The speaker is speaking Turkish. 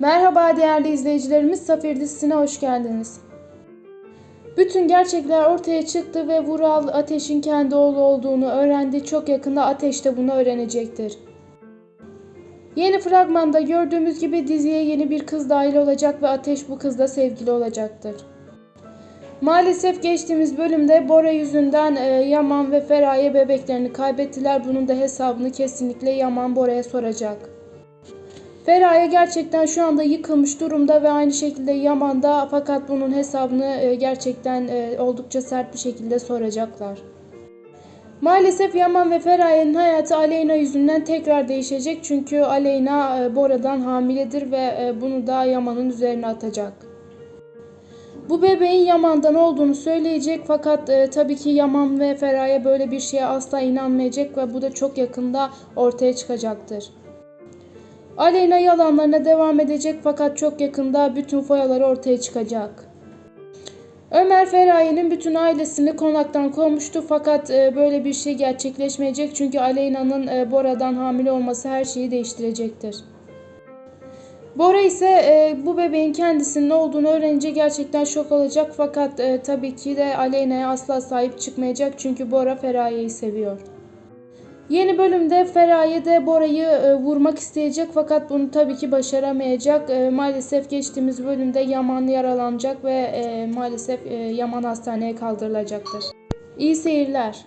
Merhaba değerli izleyicilerimiz, Safir dizisine hoş geldiniz. Bütün gerçekler ortaya çıktı ve Vural Ateş'in kendi oğlu olduğunu öğrendi. Çok yakında Ateş de bunu öğrenecektir. Yeni fragmanda gördüğümüz gibi diziye yeni bir kız dahil olacak ve Ateş bu kızla sevgili olacaktır. Maalesef geçtiğimiz bölümde Bora yüzünden e, Yaman ve Feraye bebeklerini kaybettiler. Bunun da hesabını kesinlikle Yaman Bora'ya soracak. Feraye gerçekten şu anda yıkılmış durumda ve aynı şekilde Yaman da fakat bunun hesabını e, gerçekten e, oldukça sert bir şekilde soracaklar. Maalesef Yaman ve Feraye'nin hayatı Aleyna yüzünden tekrar değişecek çünkü Aleyna e, Bora'dan hamiledir ve bunu da Yaman'ın üzerine atacak. Bu bebeğin Yaman'dan olduğunu söyleyecek fakat e, tabii ki Yaman ve Feraye böyle bir şeye asla inanmayacak ve bu da çok yakında ortaya çıkacaktır. Aleyna yalanlarına devam edecek fakat çok yakında bütün foyaları ortaya çıkacak. Ömer Feraye'nin bütün ailesini konaktan kovmuştu fakat e, böyle bir şey gerçekleşmeyecek çünkü Aleyna'nın e, Bora'dan hamile olması her şeyi değiştirecektir. Bora ise e, bu bebeğin kendisinin olduğunu öğrenince gerçekten şok olacak fakat tabii ki de Aleyna'ya asla sahip çıkmayacak çünkü Bora Feraye'yi seviyor. Yeni bölümde Feraye de Bora'yı e, vurmak isteyecek fakat bunu tabii ki başaramayacak. E, maalesef geçtiğimiz bölümde Yaman yaralanacak ve e, maalesef e, Yaman hastaneye kaldırılacaktır. İyi seyirler.